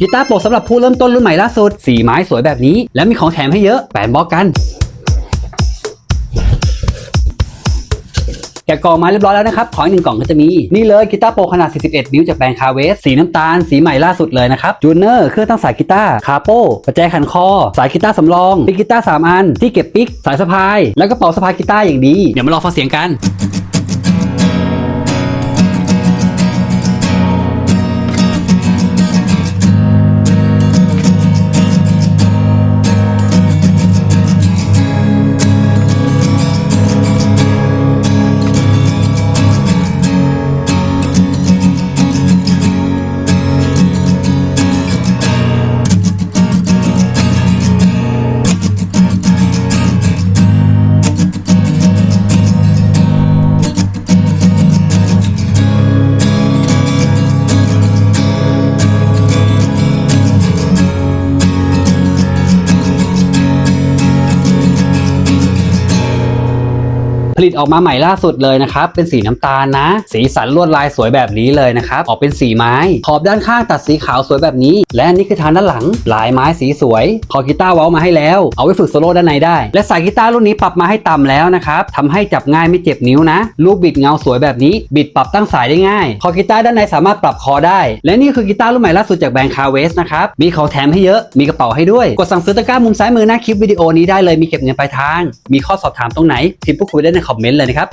กีตาร์โปร่งสำหรับผู้เริ่มต้นรุ่นใหม่ล่าสุด สีไม้สวยแบบนี้ และมีของแถมให้เยอะแปนบล็อกกัน แกะกล่องมาเรียบร้อยแล้วนะครับ ของอีกหนึ่งกล่องก็จะมี นี่เลยกีตาร์โปรขนาด 41 นิ้วจากแบรนด์คาเวส สีน้ำตาล สีใหม่ล่าสุดเลยนะครับ จูเนอร์ เครื่องตั้งสายกีตาร์ คาโป้ประแจขันคอ สายกีตาร์สำรองปิกกีตาร์3อัน ที่เก็บปิก สายสะพาย แล้วก็เป๋าสะพายกีตาร์อย่างดี เดี๋ยวมาลองฟังเสียงกัน ผลิตออกมาใหม่ล่าสุดเลยนะครับ เป็นสีน้ำตาลนะ สีสันลวดลายสวยแบบนี้เลยนะครับ ออกเป็นสีไม้ ขอบด้านข้างตัดสีขาวสวยแบบนี้ และนนี้คือทางด้านหลัง ลายไม้สีสวย คอกีตาร์เว้ามาให้แล้ว เอาไว้ฝึกโซโล่ด้านในได้ และสายกีตาร์รุ่นนี้ปรับมาให้ต่ำแล้วนะครับทำให้จับง่ายไม่เจ็บนิ้วนะลูกบิดเงาสวยแบบนี้ บิดปรับตั้งสายได้ง่าย คอกีตาร์ด้านในสามารถปรับคอได้ และนี่คือกีตาร์รุ่นใหม่ล่าสุดจากแบรนด์คาเวสนะครับ มีของแถมให้เยอะ มีกระเป๋าให้ด้วย กดสั่งซื้อตะกร้ามุมซ้ายมือหน้าคลิปวิดีโอนี้ได้เลย มีเก็บเงินปลายทาง มีข้อสอบถามตรงไหนพิมพ์พูดคุยได้ในคอมเมนต์เลยนะครับ